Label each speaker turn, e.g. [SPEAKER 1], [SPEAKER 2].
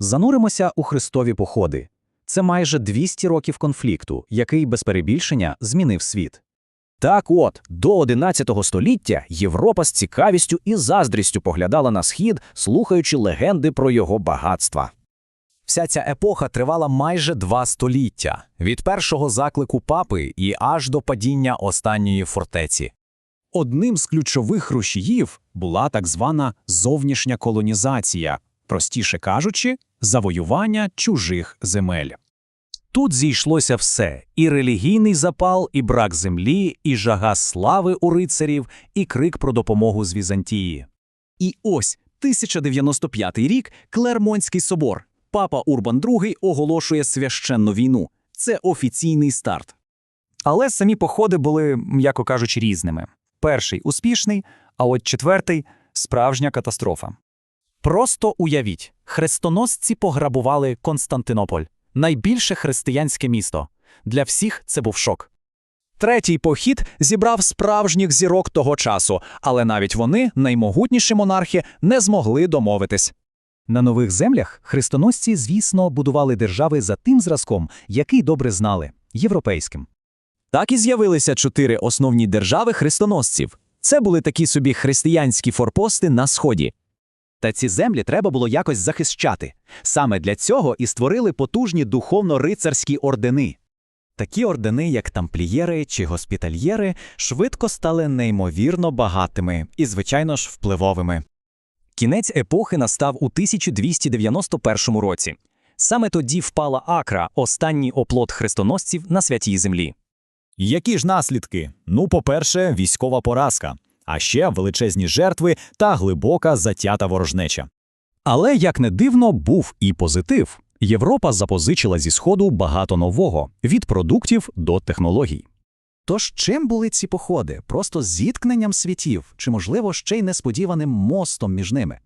[SPEAKER 1] Зануримося у Христові походи. Це майже 200 років конфлікту, який без перебільшення змінив світ.
[SPEAKER 2] Так от, до 11 століття Європа з цікавістю і заздрістю поглядала на схід, слухаючи легенди про його багатства.
[SPEAKER 3] Вся ця епоха тривала майже два століття від першого заклику папи і аж до падіння останньої фортеці.
[SPEAKER 4] Одним з ключових рушіїв була так звана зовнішня колонізація, простіше кажучи, завоювання чужих земель.
[SPEAKER 1] Тут зійшлося все: і релігійний запал, і брак землі, і жага слави у рицарів, і крик про допомогу з Візантії.
[SPEAKER 5] І ось 1095 рік Клермонський собор. Папа Урбан II оголошує священну війну. Це офіційний старт.
[SPEAKER 6] Але самі походи були, м'яко кажучи, різними. Перший успішний, а от четвертий справжня катастрофа.
[SPEAKER 1] Просто уявіть, хрестоносці пограбували Константинополь, найбільше християнське місто. Для всіх це був шок.
[SPEAKER 5] Третій похід зібрав справжніх зірок того часу, але навіть вони, наймогутніші монархи, не змогли домовитись.
[SPEAKER 1] На нових землях хрестоносці, звісно, будували держави за тим зразком, який добре знали європейським.
[SPEAKER 5] Так і з'явилися чотири основні держави хрестоносців. Це були такі собі християнські форпости на сході. Та ці землі треба було якось захищати. Саме для цього і створили потужні духовно-рицарські ордени. Такі ордени, як тамплієри чи госпітальєри, швидко стали неймовірно багатими і, звичайно ж, впливовими. Кінець епохи настав у 1291 році. Саме тоді впала Акра, останній оплот хрестоносців на святій землі.
[SPEAKER 7] Які ж наслідки? Ну, по-перше, військова поразка, а ще величезні жертви та глибока затята ворожнеча.
[SPEAKER 4] Але, як не дивно, був і позитив. Європа запозичила зі Сходу багато нового – від продуктів до технологій.
[SPEAKER 2] Тож чим були ці походи? Просто зіткненням світів, чи, можливо, ще й несподіваним мостом між ними?